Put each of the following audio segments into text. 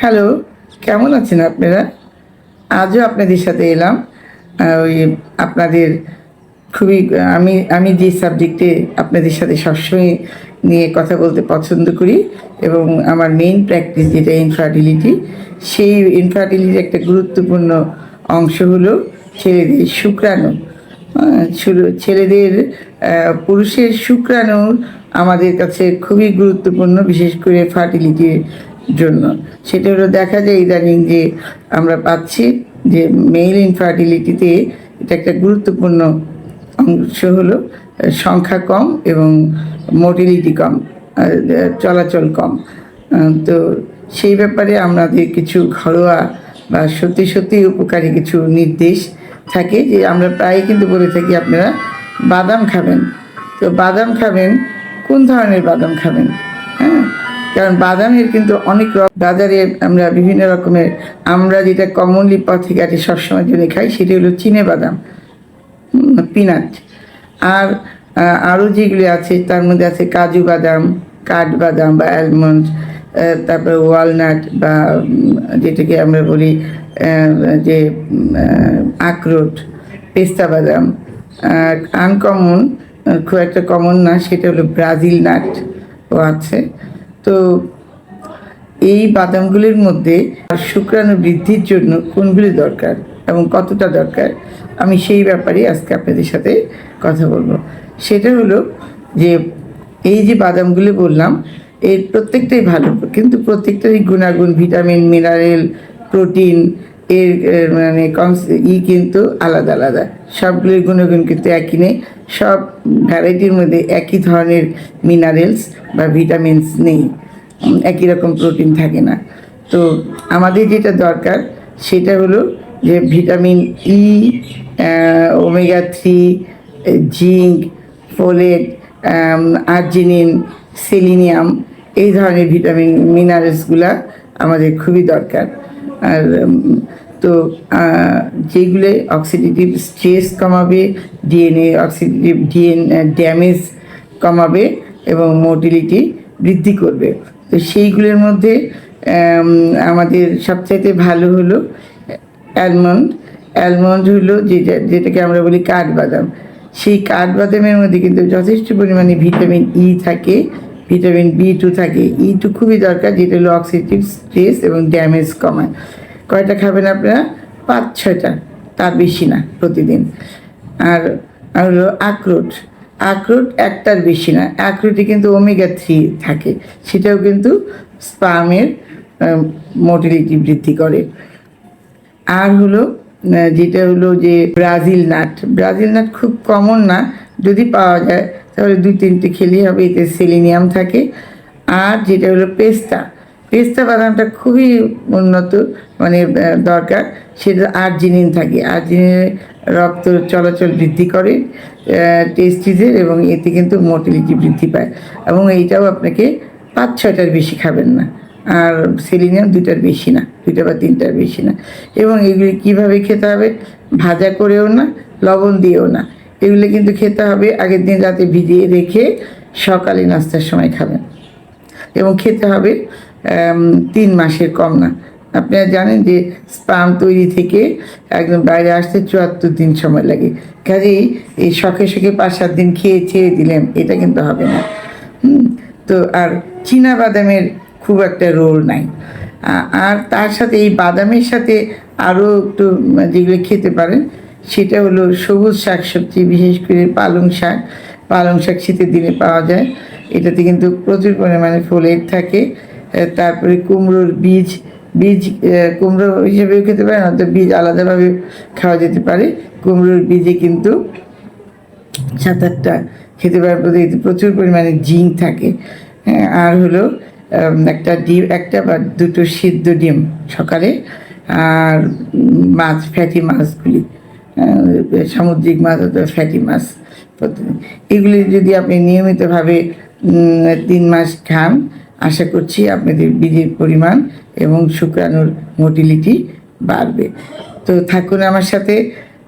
Hello কেমন আছেন আপনারা? আজও আপনাদের সাথে এলাম। ওই আপনাদের খুবই, আমি আমি যে সাবজেক্টে আপনাদের সাথে সবসময় নিয়ে কথা বলতে পছন্দ করি এবং আমার মেইন প্র্যাকটিস যেটা ইনফার্টিলিটি সেই ইনফার্টিলিটির একটা গুরুত্বপূর্ণ অংশ হলো ছেলেদের শুক্রাণু। ছেলেদের পুরুষের শুক্রাণু আমাদের কাছে খুবই গুরুত্বপূর্ণ, বিশেষ করে ফার্টিলিটির জন্য। সেটা হলো দেখা যায় ইদানিং যে আমরা পাচ্ছি যে মেল ইনফার্টিলিটিতে এটা একটা গুরুত্বপূর্ণ অংশ হলো, সংখ্যা কম এবং মোটিলিটি কম চলাচল কম। তো সেই ব্যাপারে আমাদের কিছু ঘরোয়া বা সত্যি সত্যি উপকারী কিছু নির্দেশ থাকে যে আমরা প্রায় কিন্তু বলে থাকি আপনারা বাদাম খাবেন। তো বাদাম খাবেন, কোন ধরনের বাদাম খাবেন? কারণ বাদামের কিন্তু অনেক বাজারে আমরা বিভিন্ন রকমের, আমরা যেটা কমনলি পথে ঘাটে সবসময় জন্য খাই, সেটি হলো চিনে বাদাম পিনাট। আর আরও যেগুলি আছে, তার মধ্যে আছে কাজু বাদাম কাঠবাদাম বা অ্যালমন্ড তারপরে ওয়ালনাট বা যেটাকে আমরা বলি যে আখরোট, পেস্তা বাদাম। আনকমন খুব একটা কমন না, সেটা হলো ব্রাজিল নাট ও আছে। তো এই বাদামগুলির মধ্যে শুক্রাণু বৃদ্ধির জন্য কোনগুলি দরকার এবং কতটা দরকার, আমি সেই ব্যাপারে আজকে আপনাদের সাথে কথা বলব। সেটা হলো যে এই যে বাদামগুলি বললাম, এর প্রত্যেকটাই ভালো, কিন্তু প্রত্যেকটারই গুণাগুণ, ভিটামিন, মিনারেল, প্রোটিন, এর মানে কনস- ই কিন্তু আলাদা আলাদা। সবগুলির গুণাগুণ কিন্তু একই নেই। সব ভ্যারাইটির মধ্যে একই ধরনের মিনারেলস বা ভিটামিনস নেই। একই রকম প্রোটিন থাকে না। তো আমাদের যেটা দরকার, সেটা হলো যে vitamin E omega three, zinc, folate arginine, selenium, এই ধরনের ভিটামিন, মিনারেলসগুলা আমাদের খুবই দরকার। আর তো যেগুলো অক্সিডেটিভ স্ট্রেস কমাবে ডিএনএ অক্সিডেটিভ ডিএন ড্যামেজ কমাবে এবং মোটিলিটি বৃদ্ধি করবে। তো সেইগুলোর মধ্যে আম, আমাদের সবচাইতে ভালো হলো অ্যালমন্ড অ্যালমন্ড হলো যেটা যেটাকে আমরা বলি কাঠবাদাম। সেই কাঠবাদামের মধ্যে কিন্তু যথেষ্ট পরিমাণে ভিটামিন ই থাকে ভিটামিন বি টু থাকে। ই টু খুবই দরকার যেটা হলো অক্সিডেটিভ স্ট্রেস এবং ড্যামেজ কমায়। কয়টা খাবেন আপনারা? পাঁচ, ছয়টা। তার বেশি না প্রতিদিন। আর হলো আখরোট। আখরোট একটার বেশি না। আখরোটে কিন্তু ওমেগা থ্রি থাকে। সেটাও কিন্তু স্পামের মোটিলিটি বৃদ্ধি করে। আর হলো যেটা হলো যে ব্রাজিল নাট। ব্রাজিল নাট খুব কমন না। যদি পাওয়া যায়, তাহলে দুই, তিনটে খেলেই হবে। এতে সেলিনিয়াম থাকে। আর যেটা হলো পেস্তা। পেস্তা বাদামটা খুবই উন্নত। মানে দরকার। সেটা আর্জিনিন থাকে। আর্জিনিনের রক্ত চলাচল বৃদ্ধি করে টেস্টিজের এবং এতে কিন্তু মোটিলিটি বৃদ্ধি পায়। এবং এইটাও আপনাকে পাঁচ, ছয়টার বেশি খাবেন না। আর সেলিনিয়াম দুটার বেশি না দুটা বা তিনটার বেশি না। এবং এগুলি কীভাবে খেতে হবে? ভাজা করেও না, লবণ দিয়েও না। এগুলো কিন্তু খেতে হবে, আগের দিন রাতে ভিজিয়ে রেখে সকালে নাস্তার সময় খাবেন। এবং খেতে হবে তিন মাসের কম না। আপনারা জানেন যে স্পাম তৈরি থেকে একদম বাইরে আসতে চুয়াত্তর দিন সময় লাগে। কাজেই এই শখে শখে পাঁচ সাত দিন খেয়ে ছেড়ে দিলেন এটা কিন্তু হবে না। হুম, তো আর চীনা বাদামের খুব একটা রোল নাই। আর তার সাথে এই বাদামের সাথে আরও একটু যেগুলো খেতে পারেন সেটা হলো সবুজ শাক সবজি বিশেষ করে পালং শাক। পালং শাক শীতের দিনে পাওয়া যায়। এটাতে কিন্তু প্রচুর পরিমাণে ফোলেট থাকে। তারপরে কুমড়োর বীজ বীজ কুমড়ো হিসেবেও খেতে পারেন অর্থাৎ বীজ আলাদাভাবে খাওয়া যেতে পারে। কুমড়োর বীজে কিন্তু সাত আটটা খেতে প্রতি প্রচুর পরিমাণে জিঙ্ক থাকে। আর হলো একটা ডিম, একটা বা দুটো সিদ্ধ ডিম সকালে, আর মাছ, ফ্যাটি মাছগুলি সামুদ্রিক মাছ অথবা ফ্যাটি মাছ এগুলি যদি আপনি নিয়মিতভাবে তিন মাস খান আশা করছি আপনাদের বীজের পরিমাণ এবং শুক্রাণুর মোটিলিটি বাড়বে। তো থাকুন আমার সাথে।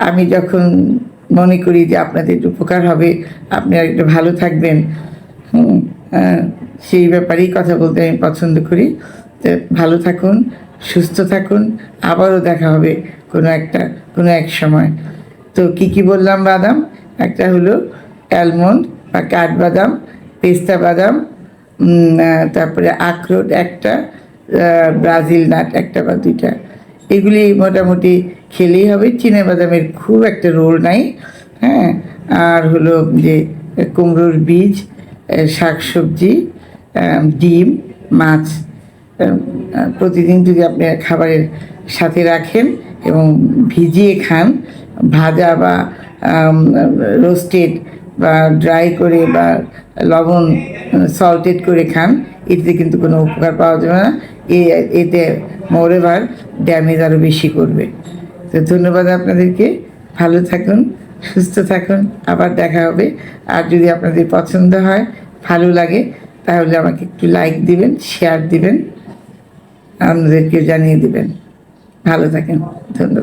আমি যখন মনে করি যে আপনাদের উপকার হবে আপনারা একটু ভালো থাকবেন সেই ব্যাপারেই কথা বলতে আমি পছন্দ করি। তো ভালো থাকুন, সুস্থ থাকুন, আবারও দেখা হবে কোনো একটা, কোনো এক সময়। তো কি কি বললাম বাদাম? একটা হলো অ্যালমন্ড বা কাঠবাদাম পেস্তা বাদাম তারপরে আখরোট একটা ব্রাজিল নাট একটা বা দুইটা। এগুলি মোটামুটি খেলেই হবে। চিনে বাদামের খুব একটা রোল নাই হ্যাঁ? আর হলো যে কুমড়োর বীজ শাক সবজি ডিম, মাছ প্রতিদিন যদি আপনি খাবারের সাথে রাখেন এবং ভিজিয়ে খান, ভাজা বা রোস্টেড বা ড্রাই করে বা লবণ সল্টেড করে খান। এতে কিন্তু কোনো উপকার পাওয়া যাবে না। এ- এতে মোরেভার ড্যামেজ আরও বেশি করবে। তো ধন্যবাদ আপনাদেরকে। ভালো থাকুন, সুস্থ থাকুন। আবার দেখা হবে। আর যদি আপনাদের পছন্দ হয়, ভালো লাগে, তাহলে আমাকে একটু লাইক দিবেন শেয়ার দিবেন আপনাদেরকে জানিয়ে দিবেন। ভালো থাকেন। ধন্যবাদ।